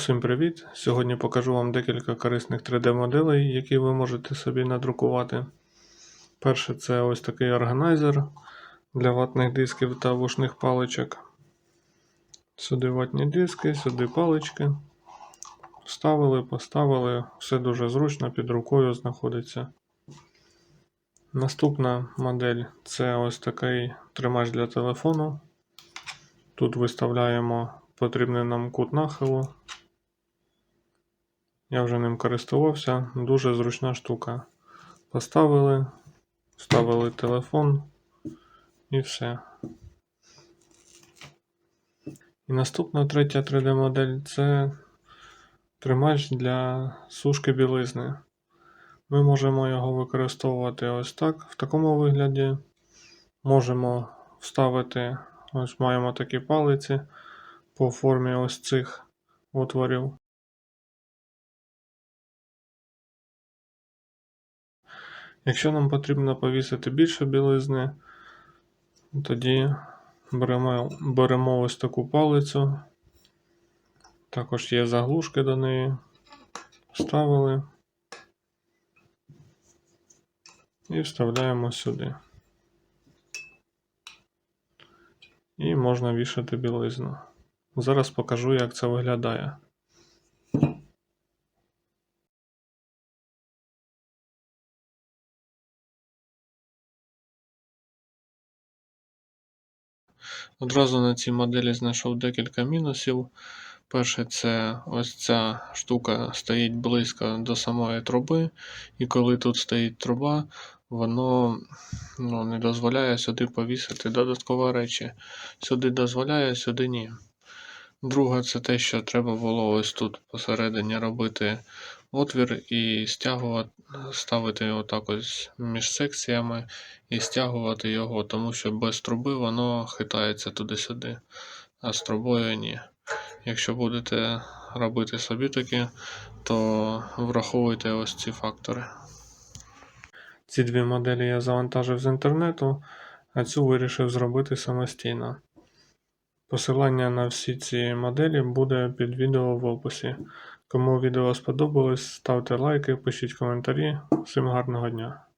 Усім привіт! Сьогодні покажу вам декілька корисних 3D-моделей, які ви можете собі надрукувати. Перше це ось такий органайзер для ватних дисків та вушних паличок. Сюди ватні диски, сюди палички. Вставили, поставили, все дуже зручно, під рукою знаходиться. Наступна модель це ось такий тримач для телефону. Тут виставляємо потрібний нам кут нахилу. Я вже ним користувався, дуже зручна штука. Поставили, вставили телефон і все. І наступна третя 3D-модель це тримач для сушки білизни. Ми можемо його використовувати ось так, в такому вигляді. Можемо вставити, ось маємо такі палиці по формі ось цих отворів. Якщо нам потрібно повісити більше білизни, тоді беремо, беремо ось таку палицю. Також є заглушки до неї. Вставили і вставляємо сюди. І можна вішати білизну. Зараз покажу, як це виглядає. Одразу на цій моделі знайшов декілька мінусів. Перше, це ось ця штука стоїть близько до самої труби, і коли тут стоїть труба, воно ну, не дозволяє сюди повісити додаткові речі. Сюди дозволяє, сюди ні. Друге, це те, що треба було ось тут посередині робити отвір і стягувати, ставити його так ось між секціями і стягувати його, тому що без труби воно хитається туди-сюди, а з трубою ні. Якщо будете робити собі такі, то враховуйте ось ці фактори. Ці дві моделі я завантажив з інтернету, а цю вирішив зробити самостійно. Посилання на всі ці моделі буде під відео в описі. Кому відео сподобалось, ставте лайки, пишіть коментарі. Всім гарного дня!